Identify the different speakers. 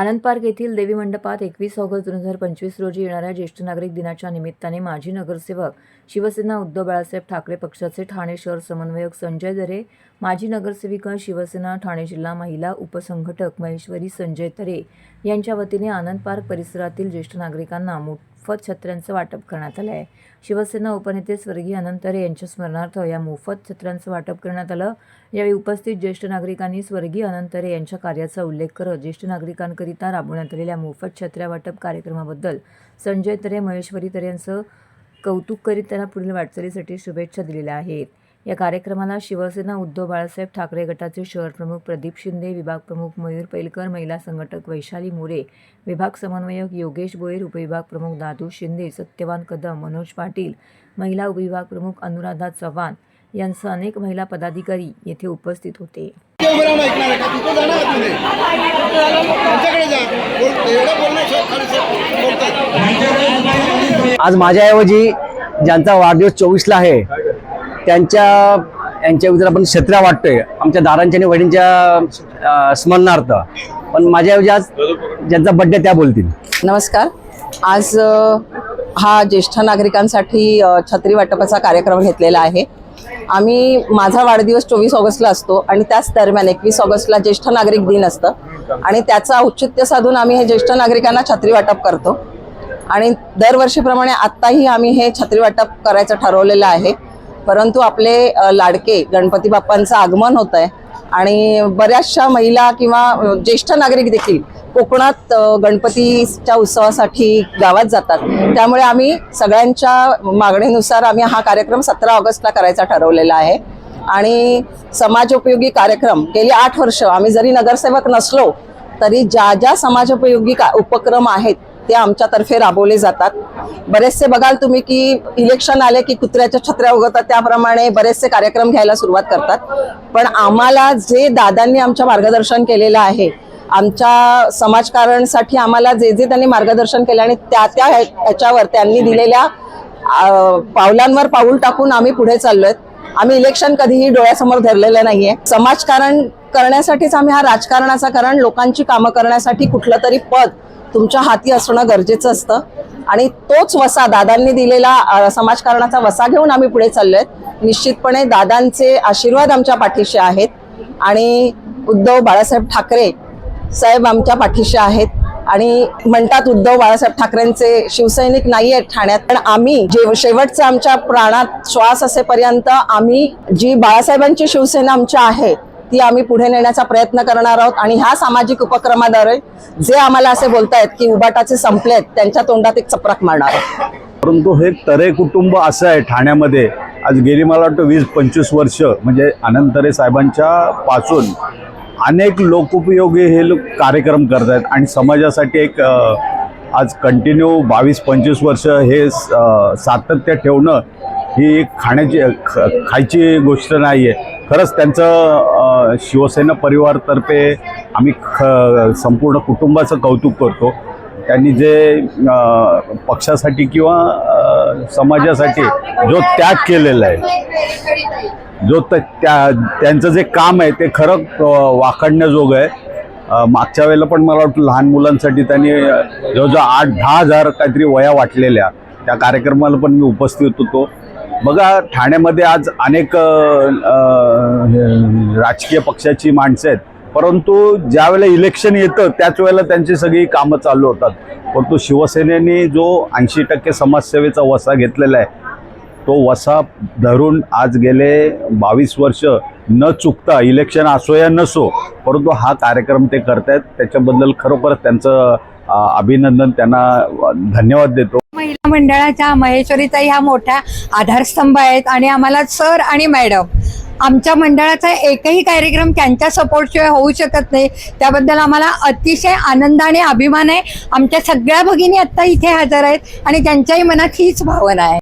Speaker 1: आनंद park येथील देवी मंडपात एकवीस ऑगस्ट दोन हजार पंचवीस रोजी येणाऱ्या ज्येष्ठ नागरिक दिनाच्या निमित्ताने माजी नगरसेवक शिवसेना उद्धव बाळासाहेब ठाकरे पक्षाचे ठाणे शहर समन्वयक संजय दरे माजी नगरसेविका शिवसेना ठाणे जिल्हा महिला उपसंघटक महेश्वरी संजय तरे यांच्या वतीने आनंद पार्क परिसरातील ज्येष्ठ नागरिकांना मोफत छत्र्यांचं वाटप करण्यात आलं आहे. शिवसेना उपनेते स्वर्गीय अनंतरे यांच्या स्मरणार्थ या मोफत छत्र्यांचं वाटप करण्यात आलं. यावेळी उपस्थित ज्येष्ठ नागरिकांनी स्वर्गीय अनंतरे यांच्या कार्याचा उल्लेख करत ज्येष्ठ नागरिकांकरिता राबवण्यात आलेल्या मोफत छत्र्या वाटप कार्यक्रमाबद्दल संजय तरे महेश्वरी तरे यांचं कौतुक करीत त्यांना पुढील वाटचालीसाठी शुभेच्छा दिलेल्या आहेत. या कार्यक्रमाला शिवसेना उद्धव बाळासाहेब ठाकरे गटाचे शहर प्रमुख प्रदीप शिंदे विभाग प्रमुख मयूर पैलकर महिला संघटक वैशाली मोरे विभाग समन्वयक योगेश बोयर उपविभाग प्रमुख दादू शिंदे सत्यवान कदम मनोज पाटील महिला उपविभाग प्रमुख अनुराधा चव्हाण यांसह अनेक महिला पदाधिकारी येथे उपस्थित होते.
Speaker 2: आज माझ्याऐवजी ज्यांचा वाढदिवस चोवीसला आहे त्यांच्या यांच्या विरुद्ध आपण छत्र्या वाटतोय. आमच्या दारांच्या आणि वडींच्या स्मरणार्थ. पण माझ्याऐवजी आज ज्यांचा बड्डे त्या बोलतील.
Speaker 3: नमस्कार. आज हा ज्येष्ठ नागरिकांसाठी छत्री वाटपाचा कार्यक्रम घेतलेला आहे. आम्ही माझा वाढदिवस चोवीस ऑगस्टला असतो आणि त्याच दरम्यान एकवीस ऑगस्टला ज्येष्ठ नागरिक दिन असतं. आणि त्याचं औचित्य साधून आम्ही हे ज्येष्ठ नागरिकांना छत्री वाटप करतो. आणि दरवर्षीप्रमाणे आत्ताही आम्ही हे छत्री वाटप करायचं ठरवलेलं आहे. परंतु आपले लाडके गणपती बाप्पांचं आगमन होत आहे आणि बऱ्याचशा महिला किंवा ज्येष्ठ नागरिक देखील कोकणात गणपतीच्या उत्सवासाठी गावात जातात. त्यामुळे आम्ही सगळ्यांच्या मागणीनुसार आम्ही हा कार्यक्रम सतरा ऑगस्टला करायचा ठरवलेला आहे. आणि समाजोपयोगी कार्यक्रम गेली आठ वर्ष आम्ही जरी नगरसेवक नसलो तरी ज्या ज्या समाजोपयोगी का उपक्रम आहेत ते आमच्यातर्फे राबवले जातात. बरेचसे बघाल तुम्ही की इलेक्शन आले की कुत्र्याच्या छत्र्या उगवतात त्याप्रमाणे बरेचसे कार्यक्रम घ्यायला सुरुवात करतात. पण आम्हाला जे दादांनी आमच्या मार्गदर्शन केलेलं आहे आमच्या समाजकारणसाठी आम्हाला जे जे त्यांनी मार्गदर्शन केलं आणि त्या त्या ह्या- ह्याच्यावर त्यांनी दिलेल्या पावलांवर पाऊल टाकून आम्ही पुढे चाललोय. आम्ही इलेक्शन कधीही डोळ्यासमोर धरलेलं नाहीये. समाजकारण करण्यासाठीच आम्ही हा राजकारणाचा कारण लोकांची कामं करण्यासाठी कुठलं तरी पद तुमच्या हाती असणं गरजेचं असतं. आणि तोच वसा दादांनी दिलेला समाजकारणाचा वसा घेऊन आम्ही पुढे चाललोय. निश्चितपणे दादांचे आशीर्वाद आमच्या पाठीशी आहेत. आणि उद्धव बाळासाहेब ठाकरे साहेब आमच्या पाठीशी आहेत. आणि म्हणतात उद्धव बाळासाहेब ठाकरेंचे शिवसैनिक नाही आहेत ठाण्यात. पण आम्ही जे शेवटचं आमच्या प्राणात श्वास असेपर्यंत आम्ही जी बाळासाहेबांची शिवसेना आमच्या आहे ती आम्ही पुढे नेण्याचा प्रयत्न करणार आहोत. आणि ह्या सामाजिक उपक्रमाद्वारे जे आम्हाला असे बोलतायत की उबाटाचे संपलेत त्यांच्या तोंडात एक चपराक मारणार आहोत.
Speaker 4: परंतु हे तरे कुटुंब असं आहे ठाण्यामध्ये. आज गेली मला वाटतं वीस पंचवीस वर्ष म्हणजे आनंद तरे साहेबांच्या पासून अनेक लोकोपयोगी हे लोक कार्यक्रम करत आहेत आणि समाजासाठी एक आज कंटिन्यू बावीस पंचवीस वर्ष हे सातत्य ठेवणं ही एक खाण्याची ख खायची गोष्ट नाही आहे खरंच त्यांचं शिवसेना परिवारतर्फे आम्ही ख संपूर्ण कुटुंबाचं कौतुक करतो. त्यांनी जे पक्षासाठी किंवा समाजासाठी जो त्याग केलेला आहे जो त्या त्यांचं जे काम आहे ते खरं अ, वाखाणण्याजोगं आहे. मागच्या वेळेला पण मला वाटतं लहान मुलांसाठी त्यांनी जवळजवळ आठ दहा हजार काहीतरी वया वाटलेल्या. त्या कार्यक्रमाला पण मी उपस्थित होतो. बघा ठाण्यामध्ये आज अनेक राजकीय पक्षाची माणसं आहेत. परंतु ज्यावेळेला इलेक्शन येतं त्याच वेळेला त्यांची सगळी कामं चालू होतात. परंतु शिवसेनेने जो ऐंशी टक्के समाजसेवेचा वसा घेतलेला आहे तो वसा धरून आज गेले बावीस वर्ष न चुकता इलेक्शन असो या नसो परंतु हा कार्यक्रम ते करतायत. त्याच्याबद्दल खरोखरच त्यांचं अभिनंदन त्यांना धन्यवाद देतो.
Speaker 5: महिला मंडळाच्या महेश्वरीचा ह्या मोठ्या आधारस्तंभ आहेत आणि आम्हाला सर आणि मॅडम आमच्या मंडळाचा एकही कार्यक्रम त्यांच्या सपोर्टशिवाय होऊ शकत नाही. त्याबद्दल आम्हाला अतिशय आनंद आणि अभिमान आहे. आमच्या सगळ्या भगिनी आत्ता इथे हजर आहेत आणि त्यांच्याही मनात हीच भावना आहे.